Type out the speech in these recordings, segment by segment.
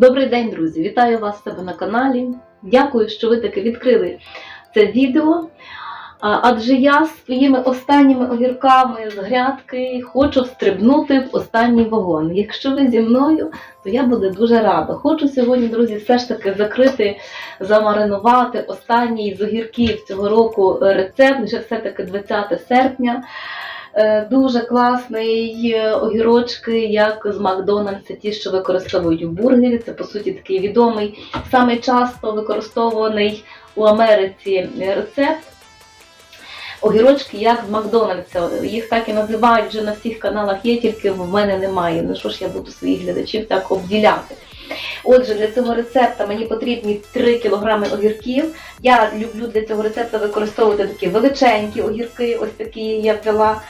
Добрий день, друзі! Вітаю вас себе на каналі. Дякую, що ви таки відкрили це відео. Адже я своїми останніми огірками з грядки хочу стрибнути в останній вагон. Якщо ви зі мною, то я буду дуже рада. Хочу сьогодні, друзі, все ж таки закрити, замаринувати останній з огірків цього року рецепт, вже все-таки 20 серпня. Е, Дуже класний е, огірочки, як з Макдональдса, ті, що використовують у бургері. Це по суті такий відомий, саме часто використовуваний у Америці рецепт. Огірочки, як з Макдональдса. Їх так і називають вже на всіх каналах є, тільки в мене немає. Ну що ж я буду своїх глядачів так обділяти. Отже, для цього рецепта мені потрібні 3 кг огірків. Я люблю для цього рецепту використовувати такі величенькі огірки, ось такі я взяла,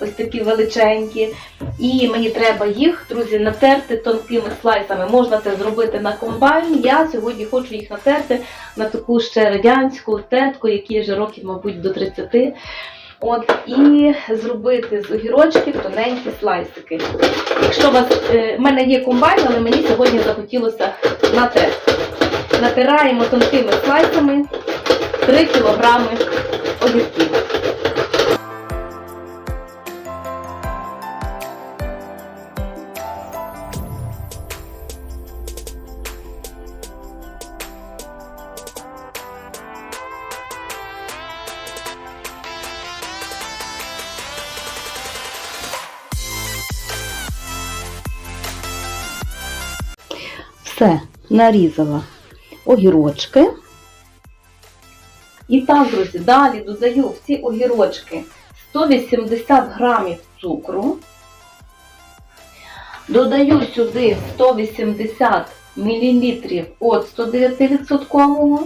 ось такі величенькі. І мені треба їх, друзі, натерти тонкими слайсами. Можна це зробити на комбайні. Я сьогодні хочу їх натерти на таку ще радянську тертку, якій вже років, мабуть, до 30. От, і зробити з огірочків тоненькі слайсики. Якщо у вас е, в мене є комбайн, але мені сьогодні захотілося натерти. Натираємо тонкими слайсами 3 кг огірків. Все, нарізала огірочки. І так, друзі, далі додаю в ці огірочки 180 грамів цукру. Додаю сюди 180 мл от 109%.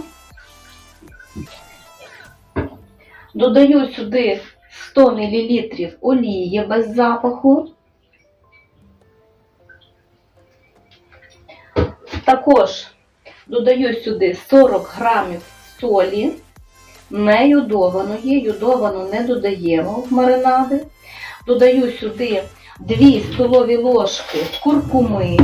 Додаю сюди 100 мл олії без запаху. Також додаю сюди 40 грамів солі, не йодованої, йодовану не додаємо в маринади. Додаю сюди 2 столові ложки куркуми,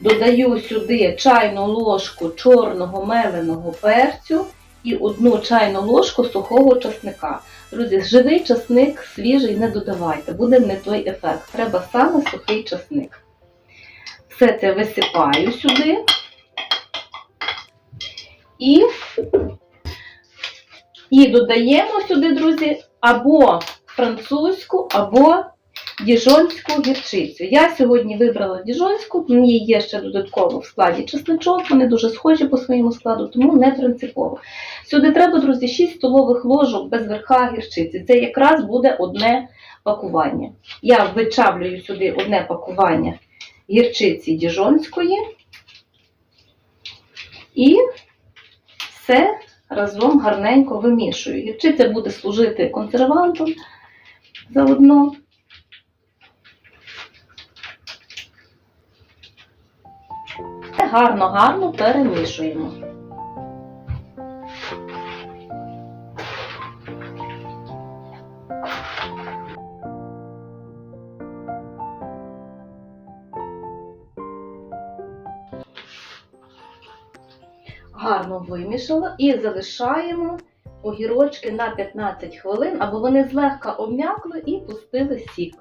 додаю сюди чайну ложку чорного меленого перцю і одну чайну ложку сухого часника. Друзі, живий часник свіжий не додавайте, буде не той ефект. Треба саме сухий часник. Все це висипаю сюди. І, і додаємо сюди, друзі, або французьку, або діжонську гірчицю. Я сьогодні вибрала діжонську, в ній є ще додатково в складі чесничок, вони дуже схожі по своєму складу, тому не принципово. Сюди треба, друзі, 6 столових ложок без верха гірчиці. Це якраз буде одне пакування. Я вичавлюю сюди одне пакування гірчиці діжонської і все разом гарненько вимішую. Гірчиця буде служити консервантом заодно. Гарно-гарно перемішуємо. Гарно вимішала і залишаємо огірочки на 15 хвилин, або вони злегка обм'якли і пустили сік.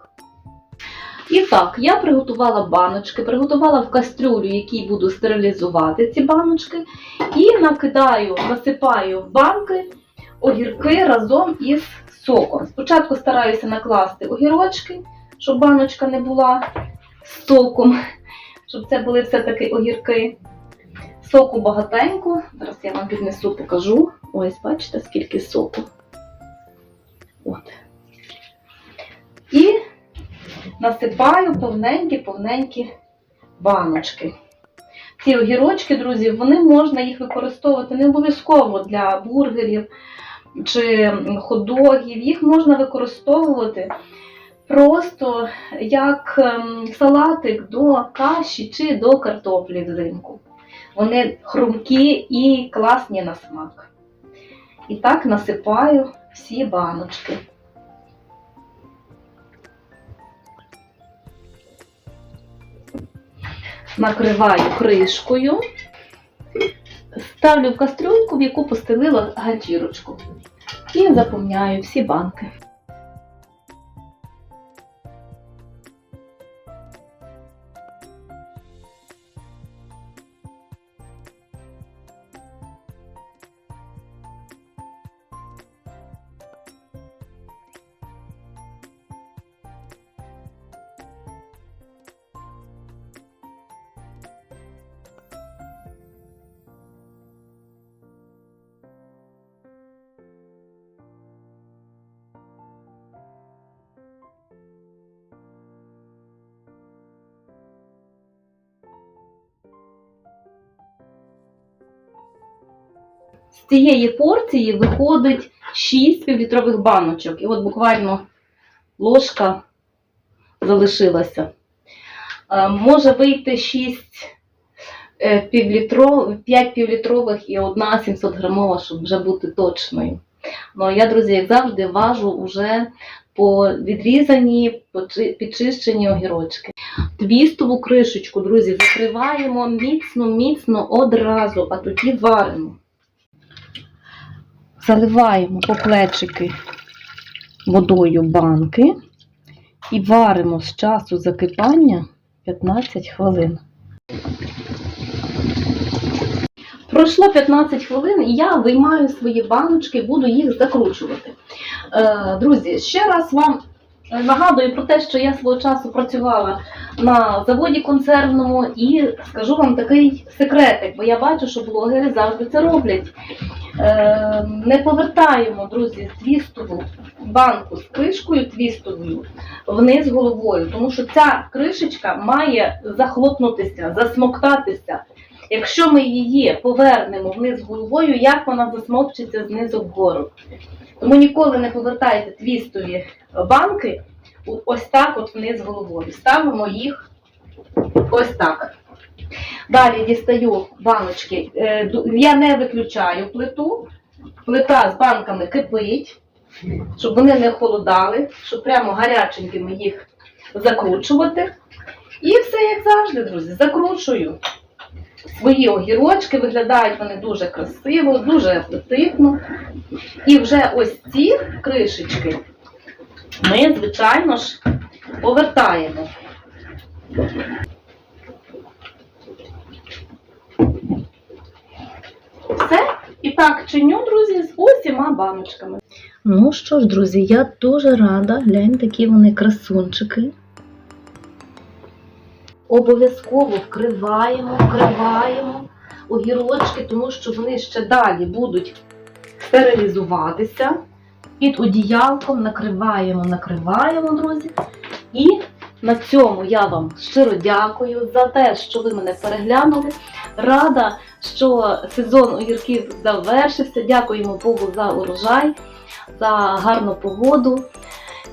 І так, я приготувала баночки, приготувала в кастрюлю, якій буду стерилізувати ці баночки, і накидаю, насипаю в банки огірки разом із соком. Спочатку стараюся накласти огірочки, щоб баночка не була з соком, щоб це були все-таки огірки. Соку багатенько. Зараз я вам піднесу, покажу. Ось, бачите, скільки соку. От. І насипаю повненькі-повненькі баночки. Ці огірочки, друзі, вони можна їх використовувати не обов'язково для бургерів чи хот-догів. Їх можна використовувати просто як ем, салатик до каші чи до картоплі взимку. Вони хрумкі і класні на смак. І так насипаю всі баночки. накриваю кришкою, ставлю в кастрюльку, в яку постелила ганчірочку. І заповняю всі банки. З цієї порції виходить 6 півлітрових баночок. І от буквально ложка залишилася. Е, Може вийти 6 півлітров, 5 півлітрових і одна 700 грамова, щоб вже бути точною. Ну, я, друзі, як завжди, важу вже по відрізані, підчищені огірочки. Твістову кришечку, друзі, закриваємо міцно-міцно одразу, а тоді варимо. Заливаємо по плечики водою банки і варимо з часу закипання 15 хвилин. Пройшло 15 хвилин, і я виймаю свої баночки, буду їх закручувати. Е, друзі, ще раз вам нагадую про те, що я свого часу працювала на заводі консервному і скажу вам такий секретик, бо я бачу, що блогери завжди це роблять. Е, не повертаємо, друзі, твістову банку з кришкою твістовою вниз головою, тому що ця кришечка має захлопнутися, засмоктатися. Якщо ми її повернемо вниз головою, як вона засмокчиться знизу вгору. Тому ніколи не повертайте твістові банки ось так от вниз головою. Ставимо їх ось так. Далі дістаю баночки. Е, Я не виключаю плиту. Плита з банками кипить, щоб вони не холодали, щоб прямо гаряченькими їх закручувати. І все як завжди, друзі, закручую. Свої огірочки виглядають вони дуже красиво, дуже апетитно. І вже ось ці кришечки ми, звичайно ж, повертаємо. Все. І так чиню, друзі, з усіма баночками. Ну що ж, друзі, я дуже рада. Глянь, такі вони красунчики. Обов'язково вкриваємо, вкриваємо огірочки, тому що вони ще далі будуть стерилізуватися. Під одіялком накриваємо, накриваємо, друзі. І на цьому я вам щиро дякую за те, що ви мене переглянули. Рада, що сезон огірків завершився. Дякуємо Богу за урожай, за гарну погоду.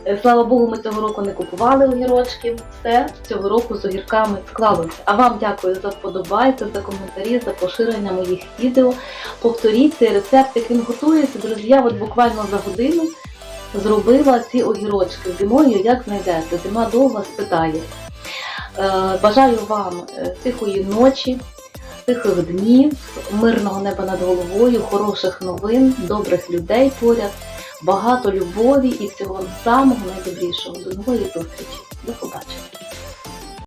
Е, Слава Богу, ми цього року не купували огірочки. Все цього року з огірками склалося. А вам дякую за вподобайки, за коментарі, за поширення моїх відео. Повторіть цей рецепт, яким готується. Друзі, от буквально за годину зробила ці огірочки. Зимою як знайдете, зима довго спитає. Е, Бажаю вам е, тихої ночі, тихих днів, мирного неба над головою, хороших новин, добрих людей поряд, багато любові і всього самого найдобрішого. До нової зустрічі. До побачення.